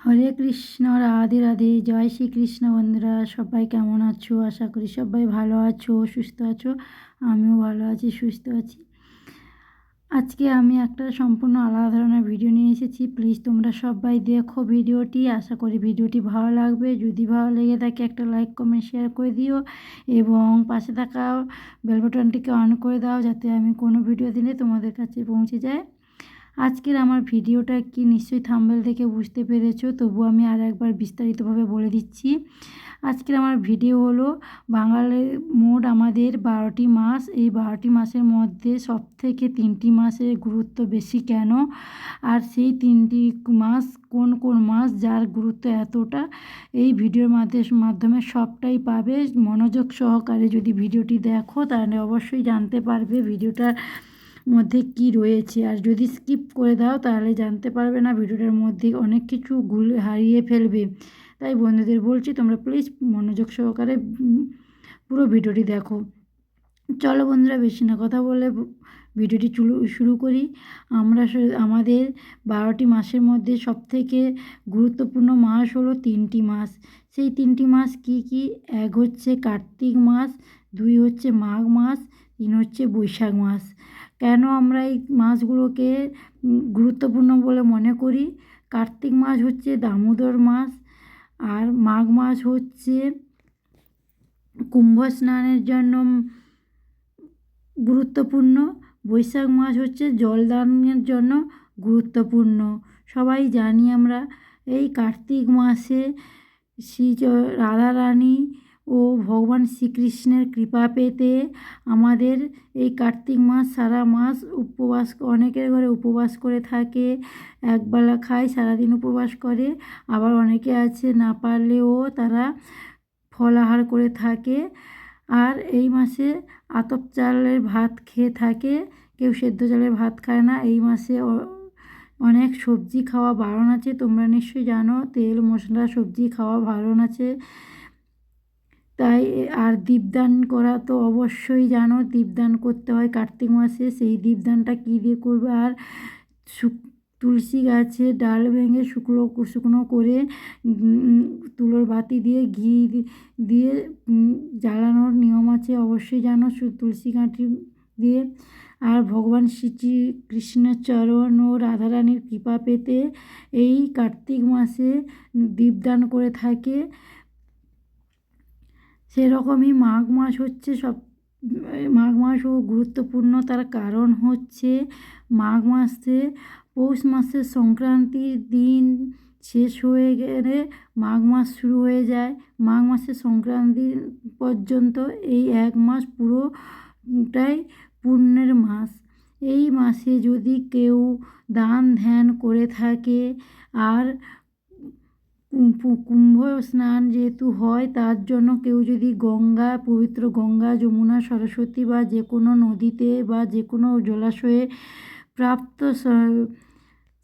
হরে কৃষ্ণ, রাধে রাধে, জয় শ্রীকৃষ্ণ বন্ধুরা, সবাই কেমন আছো? আশা করি সবাই ভালো আছো, সুস্থ আছো, আমিও ভালো আছি, সুস্থ আছি। আজকে আমি একটা সম্পূর্ণ আলাদা ধরনের ভিডিও নিয়ে এসেছি। প্লিজ তোমরা সবাই দেখো ভিডিওটি। আশা করি ভিডিওটি ভালো লাগবে। যদি ভালো লেগে থাকে একটা লাইক, কমেন্ট, শেয়ার করে দিও এবং পাশে থাকা বেল বাটনটিকে অন করে দাও যাতে আমি কোনো ভিডিও দিলে তোমাদের কাছে পৌঁছে যায়। আজকের আমার ভিডিওটা কি নিশ্চয়ই থাম্বেল থেকে বুঝতে পেরেছ? তবু আমি আর একবার বিস্তারিতভাবে বলে দিচ্ছি। আজকের আমার ভিডিও হলো বাঙালির মোট আমাদের বারোটি মাস। এই বারোটি মাসের মধ্যে সব থেকে তিনটি মাসের গুরুত্ব বেশি কেন? আর সেই তিনটি মাস কোন কোন মাস যার গুরুত্ব এতটা? এই ভিডিওর মাধ্যমে সবটাই পাবে। মনোযোগ সহকারে যদি ভিডিওটি দেখো তাহলে অবশ্যই জানতে পারবে। ভিডিওটার মধ্যে কি রয়েছে? আর যদি স্কিপ করে দাও, তাহলে জানতে পারবে না ভিডিওটার মধ্যে অনেক কিছু গুল হারিয়ে ফেলবে। তাই বন্ধুদের বলছি, তোমরা প্লিজ মনোযোগ সহকারে পুরো ভিডিওটি দেখো। চলো বন্ধুরা, বেশি না কথা বলে ভিডিওটি শুরু করি। আমরা আমাদের বারোটি মাসের মধ্যে সবথেকে গুরুত্বপূর্ণ মাস হলো তিনটি মাস। সেই তিনটি মাস কি কি? এক হচ্ছে কার্তিক মাস, দুই হচ্ছে মাঘ মাস, তিন হচ্ছে বৈশাখ মাস। কেন আমরা এই মাসগুলোকে গুরুত্বপূর্ণ বলে মনে করি? কার্তিক মাস হচ্ছে দামোদর মাস, আর মাঘ মাস হচ্ছে কুম্ভ স্নানের জন্য গুরুত্বপূর্ণ। বৈশাখ মাস হচ্ছে জলদানের জন্য গুরুত্বপূর্ণ। সবাই জানি আমরা এই কার্তিক মাসে শ্রী রাধারানী ও ভগবান শ্রীকৃষ্ণের কৃপা পেতে আমাদের এই কার্তিক মাস সারা মাস উপবাস, অনেকের ঘরে উপবাস করে থাকে একবেলা খায়, সারাদিন উপবাস করে। আবার অনেকে আছে, না পারলেও তারা ফলাহার করে থাকে। আর এই মাসে আতপ চালের ভাত খেয়ে থাকে। কেউ সেদ্ধ চালের ভাত খায় না। এই মাসে অনেক সবজি খাওয়া বারণ আছে। তোমরা নিশ্চয়ই জানো, তেল, মশলা, সবজি খাওয়া বারণ আছে। তাই আর দীপদান করা তো অবশ্যই জানো, দীপদান করতে হয় কার্তিক মাসে। সেই দীপদানটা কী দিয়ে করবে? আর শুক, তুলসী গাছে ডাল ভেঙে শুকনো শুকনো করে তুলোর বাতি দিয়ে ঘি দিয়ে জ্বালানোর নিয়ম আছে অবশ্যই জানো তুলসী কাঠি দিয়ে। আর ভগবান শ্রী কৃষ্ণের চরণ ও রাধারানীর কৃপা পেতে এই কার্তিক মাসে দীপদান করে থাকে। সেরকমই মাঘ মাস হচ্ছে সব, মাঘ মাসও গুরুত্বপূর্ণ তার কারণ হচ্ছে মাঘ মাসে, পৌষ মাসের সংক্রান্তির দিন শেষ হয়ে গেলে মাঘ মাস শুরু হয়ে যায়। মাঘ মাসের সংক্রান্তি পর্যন্ত এই এক মাস পুরোটাই পুণ্যের মাস। এই মাসে যদি কেউ দান ধ্যান করে থাকে আর কুম্ভ স্নান যেহেতু হয়, তার জন্য কেউ যদি গঙ্গা, পবিত্র গঙ্গা, যমুনা, সরস্বতী বা যে কোনো নদীতে বা যে কোনো জলাশয়ে প্রাপ্ত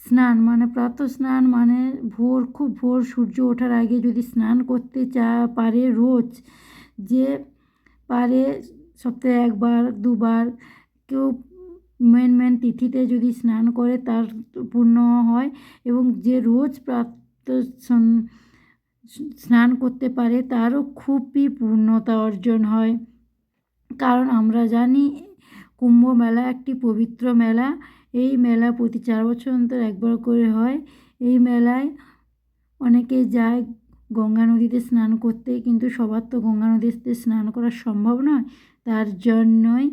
স্নান মানে প্রাত স্নান মানে ভোর, খুব ভোর সূর্য ওঠার আগে যদি স্নান করতে চা, পারে রোজ, যে পারে সপ্তাহে একবার, দুবার, কেউ মেন মেন তিথিতে যদি স্নান করে তার পূর্ণ হয় এবং যে রোজ প্রাপ্ত তো স্নান করতে পারে তারও খুবই পূর্ণতা অর্জন হয়। কারণ আমরা জানি, কুম্ভ মেলা একটি পবিত্র মেলা। এই মেলা প্রতি চার বছর অন্তর একবার করে হয়। এই মেলায় অনেকে যায় গঙ্গা নদীতে স্নান করতে, কিন্তু সবার তো গঙ্গা নদীতে স্নান করা সম্ভব নয়। তার জন্যই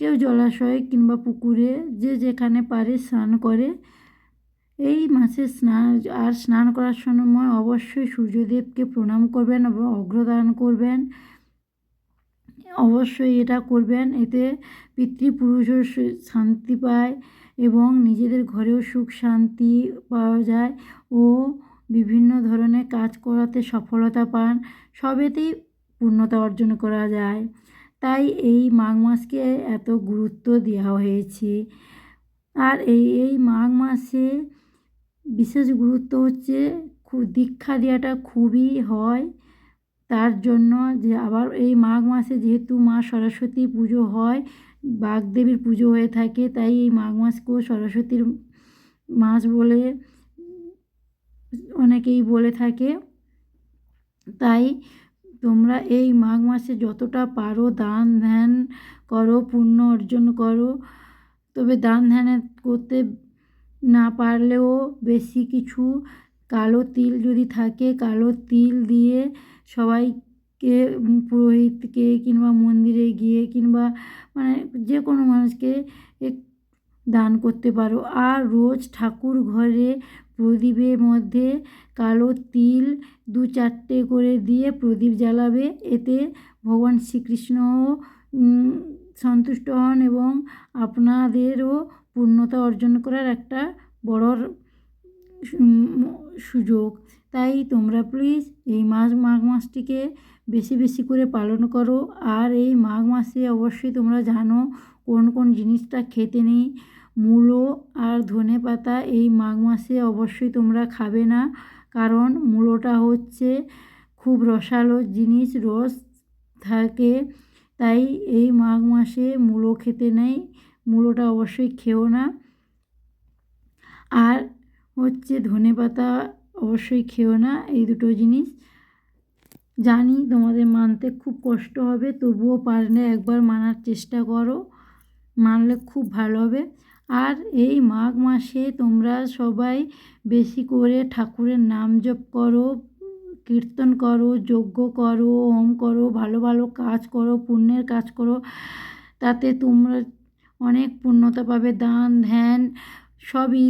কেউ জলাশয়ে কিংবা পুকুরে যে যেখানে পারে স্নান করে। এই মাসে স্নান, আর স্নান করার সময় অবশ্যই সূর্যদেবকে প্রণাম করবেন এবং অগ্রদান করবেন। অবশ্যই এটা করবেন, এতে পিতৃপুরুষও শান্তি পায় এবং নিজেদের ঘরেও সুখ শান্তি পাওয়া যায় ও বিভিন্ন ধরনের কাজ করাতে সফলতা পান, সবেতেই পূর্ণতা অর্জন করা যায়। তাই এই মাঘ মাসকে এত গুরুত্ব দেওয়া হয়েছে। আর এই এই মাঘ মাসে বিশেষ গুরুত্ব হচ্ছে দীক্ষা দেওয়াটা খুবই হয়। তার জন্য যে আবার এই মাঘ মাসে যেহেতু মা সরস্বতী পুজো হয় বাগদেবীর পুজো হয়ে থাকে, তাই এই মাঘ মাসকেও সরস্বতীর মাস বলে অনেকেই বলে থাকে। তাই তোমরা এই মাঘ মাসে যতটা পারো দান ধ্যান করো, পুণ্য অর্জন করো। তবে দান ধ্যান করতে না পারলেও বেশি কিছু কালো তিল যদি থাকে, কালো তিল দিয়ে সবাইকে পুরোহিতকে কিংবা মন্দিরে গিয়ে কিংবা মানে যে কোনো মানুষকে দান করতে পারো। আর রোজ ঠাকুর ঘরে প্রদীপের মধ্যে কালো তিল দু চারটে করে দিয়ে প্রদীপ জ্বালাবে। এতে ভগবান শ্রীকৃষ্ণও সন্তুষ্ট হন এবং আপনাদেরও পূর্ণতা অর্জন করার একটা বড় সুযোগ। তাই তোমরা প্লিজ এই মাস মাঘ মাসটিকে বেশি বেশি করে পালন করো। আর এই মাঘ মাসে অবশ্যই তোমরা জানো কোন কোন জিনিসটা খেতে নেই। মূলো আর ধনে পাতা এই মাঘ মাসে অবশ্যই তোমরা খাবে না। কারণ মূলোটা হচ্ছে খুব রসালো জিনিস, রস থাকে। তাই এই মাঘ মাসে মূলো খেতে নেই। মূলোটা অবশ্যই খেও না। আর হচ্ছে ধনে পাতা অবশ্যই খেও না, এই দুটো জিনিস। জানি তোমাদের মানতে খুব কষ্ট হবে, তবুও পারলে একবার মানার চেষ্টা করো, মানলে খুব ভালো হবে। আর এই মাঘ মাসে তোমরা সবাই বেশি করে ঠাকুরের নাম জপ করো, কীর্তন করো, যজ্ঞ করো, হোম করো, ভালো ভালো কাজ করো, পুণ্যের কাজ করো, তাতে তোমরা অনেক পূর্ণতা পাবে, দান, ধ্যান, সবই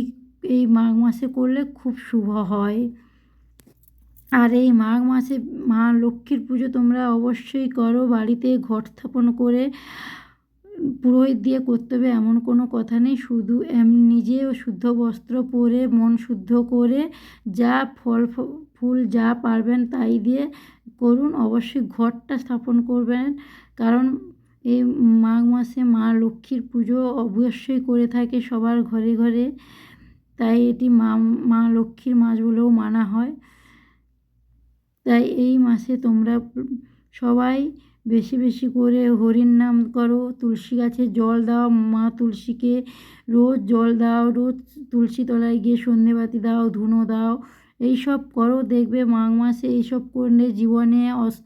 এই মাঘ মাসে করলে খুব শুভ হয়। আর এই মাঘ মাসে মা লক্ষ্মীর পুজো তোমরা অবশ্যই করো, বাড়িতে ঘট স্থাপন করে পুরোহিত দিয়ে করতে হবে, এমন কোনো কথা নেই। শুধু এম নিজেও শুদ্ধ বস্ত্র পরে মন শুদ্ধ করে যা ফল ফুল যা পারবেন তাই দিয়ে করুন। অবশ্যই ঘরটা স্থাপন করবেন, কারণ এই মাঘ মাসে মা লক্ষ্মীর পুজো অবশ্যই করে থাকে সবার ঘরে ঘরে। তাই এটি মা মা লক্ষ্মীর মাস বলেও মানা হয়। তাই এই মাসে তোমরা সবাই বেশি বেশি করে হরির নাম করো, তুলসী গাছে জল দাও, মা তুলসীকে রোজ জল দাও, রোজ তুলসী তলায় গিয়ে সন্ধেবাতি দাও, ধুনো দাও, এইসব করো, দেখবে মাঘ মাসে এইসব করলে জীবনে অস-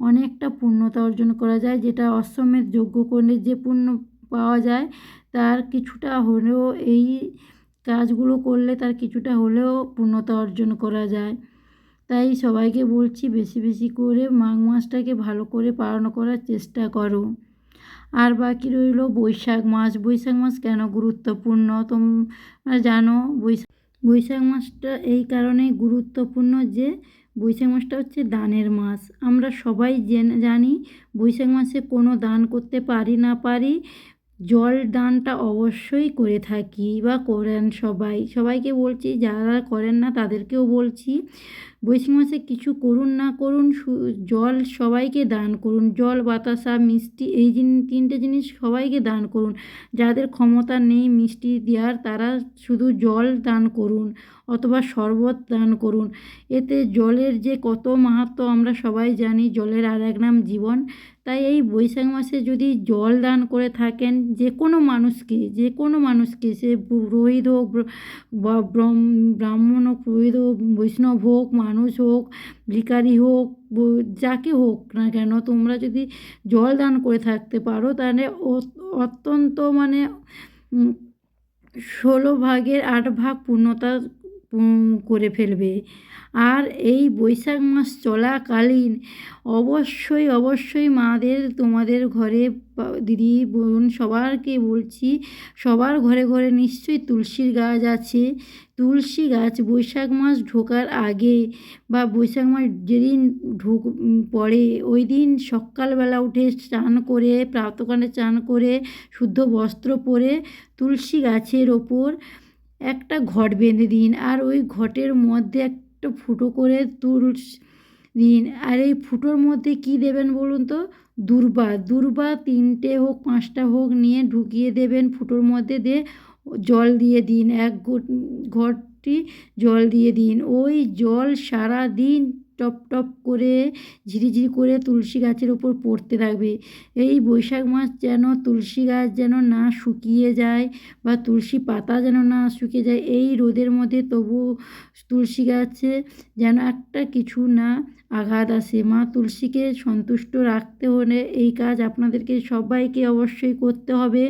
অনেকটা পূর্ণতা অর্জন করা যায়, যেটা অশ্বমেধ যজ্ঞ করলে যে পুণ্য পাওয়া যায়, তার কিছুটা হলেও এই কাজগুলো করলে তার কিছুটা হলেও পূর্ণতা অর্জন করা যায়। তাই সবাইকে বলছি বেশি বেশি করে মাঘ মাসটাকে ভালো করে পালন করার চেষ্টা করো। আর বাকি রইল বৈশাখ মাস। বৈশাখ মাস কেন গুরুত্বপূর্ণ? তোমরা জানো বৈশাখ বৈশাখ মাসটা এই কারণেই গুরুত্বপূর্ণ যে বৈশাখ মাসটা হচ্ছে দানের মাস। আমরা সবাই জেনে, জানি বৈশাখ মাসে কোনো দান করতে পারি না পারি। জল দানটা অবশ্যই করে থাকি বা করেন সবাই। সবাইকে বলছি, যারা করেন না তাদেরকেও বলছি, বৈশাখ মাসে কিছু করুন না করুন জল সবাইকে দান করুন, জল, বাতাসা, মিষ্টি, এই তিনটে জিনিস সবাইকে দান করুন। যাদের ক্ষমতা নেই মিষ্টি দেওয়ার তারা শুধু জল দান করুন অথবা শরবত দান করুন। এতে জলের যে কত মাহাত্ম্য আমরা সবাই জানি, জলের আর এক নাম জীবন। তাই এই বৈশাখ মাসে যদি জল দান করে থাকেন যে কোনো মানুষকে, যে কোনো মানুষকে, সে পুরোহিত হোক ব্রাহ্মণ হোক, পুরোহিত হোক, বৈষ্ণব হোক, মানুষ হোক, ভিখারি হোক যাকে হোক না কেন, তোমরা যদি জল দান করে থাকতে পারো, তাহলে অত্যন্ত মানে ষোলো ভাগের আট ভাগ পূর্ণতা করে ফেলবে। আর এই বৈশাখ মাস চলাকালীন অবশ্যই অবশ্যই মাদের, তোমাদের ঘরে দিদি, বোন সবারকে বলছি, সবার ঘরে ঘরে নিশ্চয়ই তুলসীর গাছ আছে। তুলসী গাছ বৈশাখ মাস ঢোকার আগে বা বৈশাখ মাস যেদিন ঢুক পড়ে, ওই দিন সকালবেলা উঠে স্নান করে, প্রাতকালে স্নান করে, শুদ্ধ বস্ত্র পরে তুলসী গাছের ওপর একটা ঘট বেঁধে দিন। আর ওই ঘটের মধ্যে একটা ফুটো করে তুল দিন। আর এই ফুটোর মধ্যে কি দেবেন বলুন তো? দুর্বা। দুর্বা তিনটে হোক, পাঁচটা হোক, নিয়ে ঢুকিয়ে দেবেন ফুটোর মধ্যে দিয়ে জল দিয়ে দিন। এক ঘটি জল দিয়ে দিন। ওই জল সারা দিন টপ টপ করে ঝিরিঝিরি করে তুলসী গাছের ওপর পড়তে থাকবে। এই বৈশাখ মাস যেন তুলসী গাছ যেন না শুকিয়ে যায় বা তুলসী পাতা যেন না শুকিয়ে যায়, এই রোদের মধ্যে তবু তুলসী গাছে যেন একটা কিছু না আঘাত আসে। মা তুলসীকে সন্তুষ্ট রাখতে হলে এই কাজ আপনাদেরকে সবাইকে অবশ্যই করতে হবে।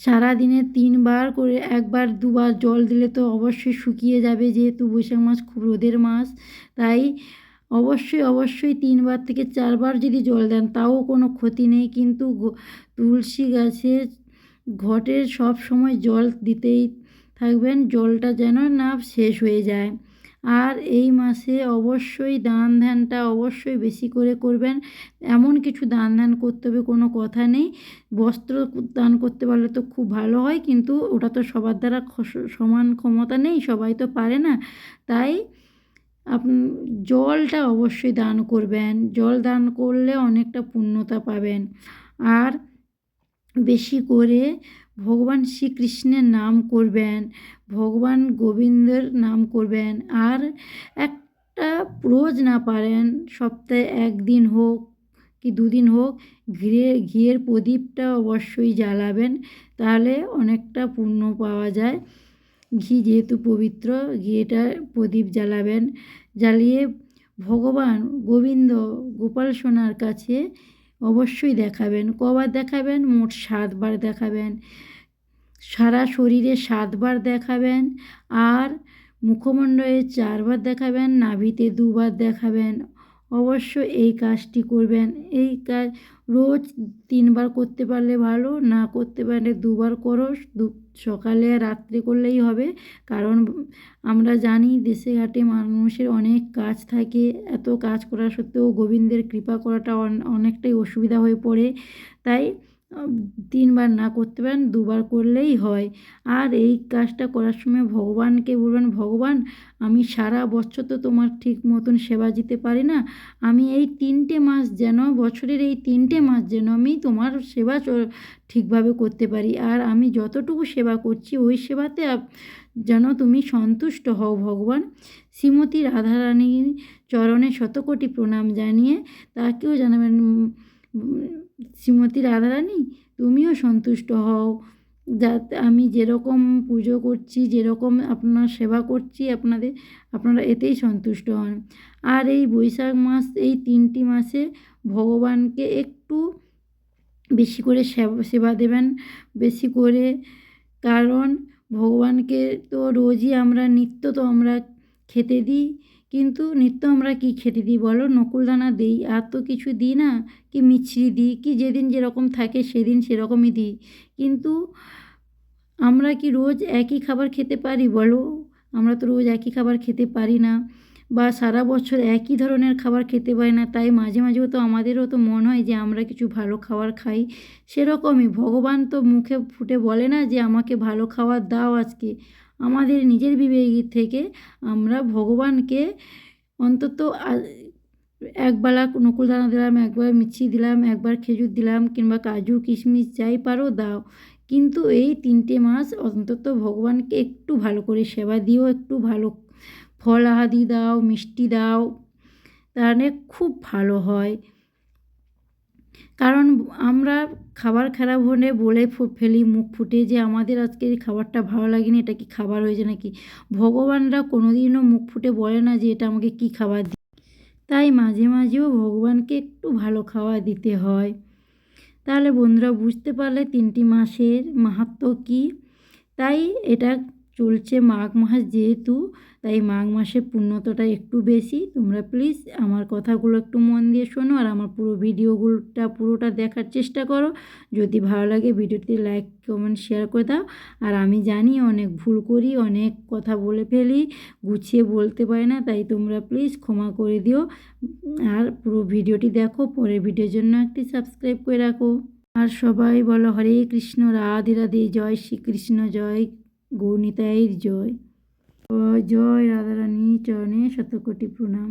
সারাদিনে তিনবার করে একবার দুবার জল দিলে তো অবশ্যই শুকিয়ে যাবে, যেহেতু বৈশাখ মাস খুব রোদের মাস। তাই অবশ্যই অবশ্যই তিনবার থেকে চারবার যদি জল দেন, তাও কোনো ক্ষতি নেই। কিন্তু তুলসী গাছে ঘটের সব সময় জল দিতেই থাকবেন, জলটা যেন না শেষ হয়ে যায়। আর এই মাসে অবশ্যই দান ধ্যানটা অবশ্যই বেশি করে করবেন। এমন কিছু দান ধ্যান করতে হবে, কোনো কথা নেই। বস্ত্র দান করতে পারলে তো খুব ভালো হয়, কিন্তু ওটা তো সবার দ্বারা সমান ক্ষমতা নেই, সবাই তো পারে না। তাই আপ, জলটা অবশ্যই দান করবেন। জল দান করলে অনেকটা পূর্ণতা পাবেন। আর বেশি করে ভগবান শ্রীকৃষ্ণের নাম করবেন, ভগবান গোবিন্দের নাম করবেন। আর একটা রোজ না পারেন, সপ্তাহে একদিন হোক কি দুদিন হোক, ঘিরে, ঘিয়ের প্রদীপটা অবশ্যই জ্বালাবেন, তাহলে অনেকটা পুণ্য পাওয়া যায়। ঘি যেহেতু পবিত্র, ঘিয়েটা প্রদীপ জ্বালাবেন। জ্বালিয়ে ভগবান গোবিন্দ গোপাল সোনার কাছে অবশ্যই দেখাবেন। কবার দেখাবেন? মোট সাতবার দেখাবেন। সারা শরীরে সাতবার দেখাবেন। আর মুখমণ্ডলে চারবার দেখাবেন। নাভিতে দুবার দেখাবেন। অবশ্য এই কাজটি করবেন। এই কাজ রোজ তিনবার করতে পারলে ভালো, না করতে পারলে দুবার করো। দু, সকালে আর রাত্রে করলেই হবে। কারণ আমরা জানি দেশে ঘাটে মানুষের অনেক কাজ থাকে। এত কাজ করা সত্ত্বেও গোবিন্দের কৃপা করাটা অনেকটাই অসুবিধা হয়ে পড়ে। তাই তিনবার না করতে পারেন, দুবার করলেই হয়। আর এই কাজটা করার সময় ভগবানকে বলবেন, ভগবান, আমি সারা বছর তো তোমার ঠিক মতন সেবা দিতে পারি না। আমি এই তিনটে মাস যেন, বছরের এই তিনটে মাস যেন আমি তোমার সেবা ঠিকভাবে করতে পারি। আর আমি যতটুকু সেবা করছি, ওই সেবাতে যেন তুমি সন্তুষ্ট হও ভগবান। শ্রীমতী রাধারানীর চরণে শতকোটি প্রণাম জানিয়ে তাকেও জানাবেন শ্রীমতী রাধারানী, তুমিও সন্তুষ্ট হও। যাতে আমি যেরকম পুজো করছি, যেরকম আপনার সেবা করছি, আপনাদের, আপনারা এতেই সন্তুষ্ট হন। আর এই বৈশাখ মাস, এই তিনটি মাসে ভগবানকে একটু বেশি করে সেবা দেবেন, বেশি করে। কারণ ভগবানকে তো রোজই আমরা নিত্য তো আমরা খেতে দিই কিন্তু নিত্য আমরা কি খেতে দিই বলো? নকুল দানা দিই, আর তো কিছু দিই না। কি মিছরি দিই, কি যেদিন যেরকম থাকে সেদিন সেরকমই দিই। কিন্তু আমরা কি রোজ একই খাবার খেতে পারি বলো? আমরা তো রোজ একই খাবার খেতে পারি না। বা সারা বছর একই ধরনের খাবার খেতে পারি না, তাই মাঝে মাঝেও তো আমাদেরও তো মন হয় যে আমরা কিছু ভালো খাবার খাই। সেরকমই ভগবান তো মুখে ফুটে বলে না যে আমাকে ভালো খাবার দাও আজকে। আমাদের নিজের বিবেক থেকে আমরা ভগবানকে অন্তত একবেলা নকুলদানা দিলাম একবার মিছি দিলাম একবার খেজুর দিলাম কিংবা কাজু, কিশমিশ যাই পারো দাও। কিন্তু এই তিনটে মাস অন্তত ভগবানকে একটু ভালো করে সেবা দিও, একটু ভালো ফল আহাদি দাও, মিষ্টি দাও তাহলে খুব ভালো হয়। কারণ আমরা খাবার খারাপ হলে বলে ফেলি, মুখ ফুটে যে আমাদের আজকে খাবারটা ভালো লাগেনি, এটা কি খাবার হয়েছে নাকি? ভগবানরা কোনো দিনও মুখ ফুটে বলে না যে এটা আমাকে কী খাবার দি, তাই মাঝে মাঝেও ভগবানকে একটু ভালো খাওয়া দিতে হয়। তাহলে বন্ধুরা বুঝতে পারলে তিনটি মাসের মাহাত্ম কী? তাই এটা চলছে মাঘ মাস যেহেতু, তাই মাঘ মাসে পূর্ণতাটা একটু বেশি। তোমরা প্লিজ আমার কথাগুলো একটু মন দিয়ে শোনো আর আমার পুরো ভিডিওগুলোটা পুরোটা দেখার চেষ্টা করো। যদি ভালো লাগে ভিডিওটি লাইক কমেন্ট শেয়ার করে দাও। আর আমি জানি অনেক ভুল করি, অনেক কথা বলে ফেলি, গুছিয়ে বলতে পারি না, তাই তোমরা প্লিজ ক্ষমা করে দিও। আর পুরো ভিডিওটি দেখো, পরের ভিডিওর জন্য একটি সাবস্ক্রাইব করে রাখো। আর সবাই বলো হরে কৃষ্ণ, রাধে রাধে, জয় শ্রীকৃষ্ণ, জয় গৌনিতাইর জয়। জয় রাধারানী চরণে শতকোটি প্রণাম।